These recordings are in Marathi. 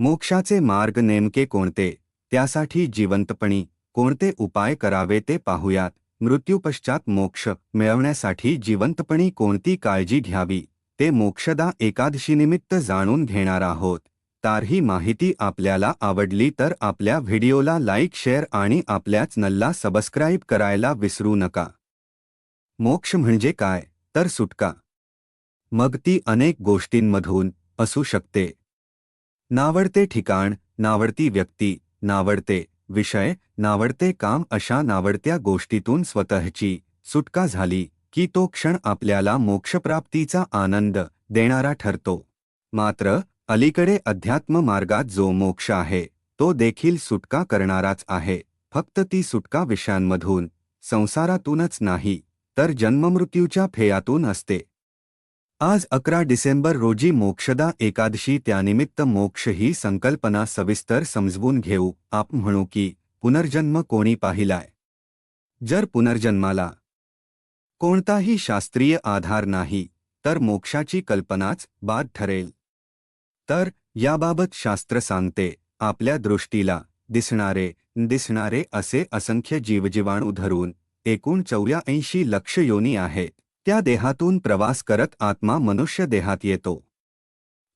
मोक्षाचे मार्ग नेमके कोणते? त्यासाठी जिवंतपणी कोणते उपाय करावे ते पाहूयात. मृत्यूपश्चात मोक्ष मिळवण्यासाठी जिवंतपणी कोणती काळजी घ्यावी? ते मोक्षदा एकादशीनिमित्त जाणून घेणार आहोत. तर ही माहिती आपल्याला आवडली तर आपल्या व्हिडिओला लाईक शेअर आणि आपल्याच नल्ला सबस्क्राईब करायला विसरू नका. मोक्ष म्हणजे काय? तर सुटका. मग ती अनेक गोष्टींमधून असू शकते. नावडते ठिकाण नावडती व्यक्ती नावडते विषय नावडते काम अशा नावडत्या गोष्टीतून स्वतःची सुटका झाली की तो क्षण आपल्याला मोक्षप्राप्तीचा आनंद देणारा ठरतो. मात्र अलीकडे अध्यात्म मार्गात जो मोक्ष आहे तो देखील सुटका करणाराच आहे. फक्त ती सुटका विषयांमधून संसारातूनच नाही तर जन्ममृत्यूच्या फेयातून असते. आज अकरा डिसेंबर रोजी मोक्षदा एकादशी त्यानिमित्त मोक्ष ही संकल्पना सविस्तर समजवून घेऊ. आप म्हणू की पुनर्जन्म कोणी पाहिलाय? जर पुनर्जन्माला कोणताही शास्त्रीय आधार नाही तर मोक्षाची कल्पनाच बाद ठरेल. तर याबाबत शास्त्र सांगते आपल्या दृष्टीला दिसणारे दिसणारे असे असंख्य जीवजीवाणू धरून एकूण चौऱ्याऐंशी लक्ष योनी आहेत त्या देहातून प्रवास करत आत्मा मनुष्य देहात येतो.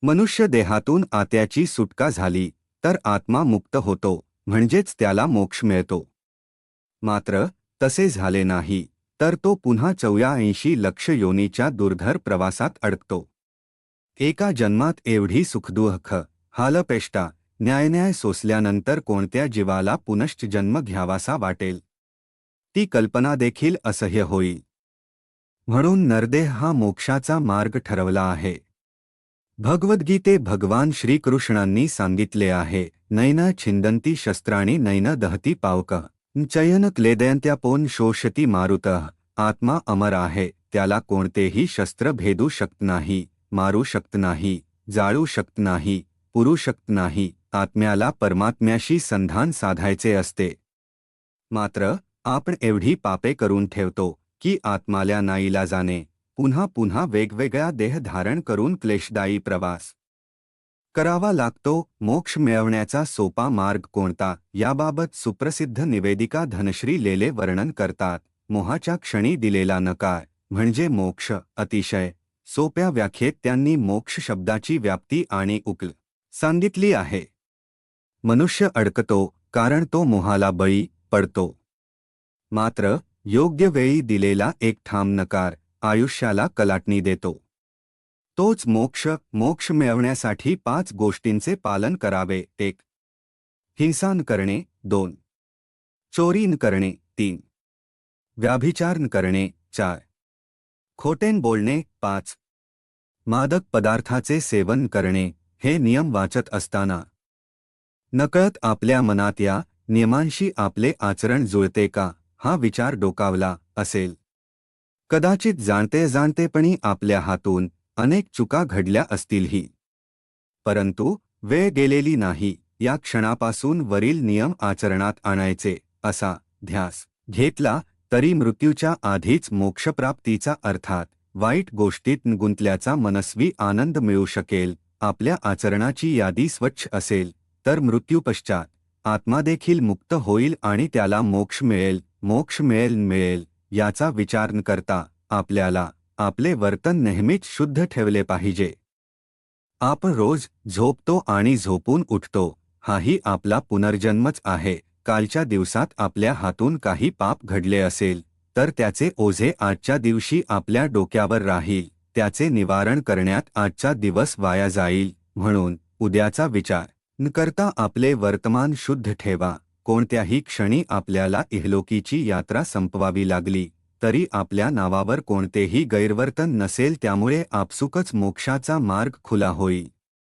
मनुष्य देहातून आत्याची सुटका झाली तर आत्मा मुक्त होतो म्हणजेच त्याला मोक्ष मिळतो. मात्र तसे झाले नाही तर तो पुन्हा चौऱ्याऐंशी लक्ष योनीच्या दुर्धर प्रवासात अडकतो. एका जन्मात एवढी सुखदुःख हालपेष्टा न्यायन्याय सोसल्यानंतर कोणत्या जीवाला पुनश्च जन्म घ्यावासा वाटेल? ती कल्पना देखील असह्य होईल म्हणून नरदेह हा मोक्षाचा मार्ग ठरवला आहे. भगवद्गीते भगवान श्रीकृष्णांनी सांगितले आहे नैन छिंदंती शस्त्राणी नैन दहती पावक चयन क्लेदयंत्यापोन शोषती मारुत आत्मा अमर आहे त्याला कोणतेही शस्त्र भेदू शकत नाही मारू शकत नाही जाळू शकत नाही पुरू शकत नाही आत्म्याला परमात्म्याशी संधान साधायचे असते. मात्र आपण एवढी पापे करून ठेवतो की आत्माल्या नाईला जाणे पुन्हा पुन्हा वेगवेगळ्या देह धारण करून क्लेशदायी प्रवास करावा लागतो. मोक्ष मिळवण्याचा सोपा मार्ग कोणता? याबाबत सुप्रसिद्ध निवेदिका धनश्री लेले वर्णन करतात. मोहाच्या क्षणी दिलेला नकार म्हणजे मोक्ष अतिशय सोप्या व्याख्येत त्यांनी मोक्ष शब्दाची व्याप्ती आणि उकल सांगितली आहे. मनुष्य अडकतो कारण तो मोहाला बळी पडतो. मात्र योग्य वेळी दिलेला एक ठाम नकार आयुष्याला कलाटणी देतो. तोच मोक्ष मोक्ष मिळवण्यासाठी पाच गोष्टींचे पालन करावे. एक हिंसान करणे. दोन चोरीन करणे. तीन व्याभिचारण करणे. चार खोटेन बोलणे. पाच मादक पदार्थाचे सेवन करणे. हे नियम वाचत असताना नकळत आपल्या मनात या नियमांशी आपले आचरण जुळते का? हा विचार डोकावला असेल. कदाचित जाणते जाणतेपणी आपल्या हातून अनेक चुका घडल्या असतीलही. परंतु वेळ गेलेली नाही या क्षणापासून वरील नियम आचरणात आणायचे असा ध्यास घेतला तरी मृत्यूच्या आधीच मोक्षप्राप्तीचा अर्थात वाईट गोष्टीत गुंतल्याचा मनस्वी आनंद मिळू शकेल आपल्या आचरणाची यादी स्वच्छ असेल तर मृत्यूपश्चात आत्मादेखील मुक्त होईल आणि त्याला मोक्ष मिळेल मोक्ष मिळेल मिळेल याचा विचार न करता आपल्याला आपले वर्तन नेहमीच शुद्ध ठेवले पाहिजे. आपण रोज झोपतो आणि झोपून उठतो हाही आपला पुनर्जन्मच आहे. कालच्या दिवसात आपल्या हातून काही पाप घडले असेल तर त्याचे ओझे आजच्या दिवशी आपल्या डोक्यावर राहील. त्याचे निवारण करण्यात आजचा दिवस वाया जाईल म्हणून उद्याचा विचार न करता आपले वर्तमान शुद्ध ठेवा. कोणत्याही क्षणी आपल्याला इहलोकीची यात्रा संपवावी लागली तरी आपल्या नावावर कोणतेही गैरवर्तन नसेल त्यामुळे आपसुकच मोक्षाचा मार्ग खुला होईल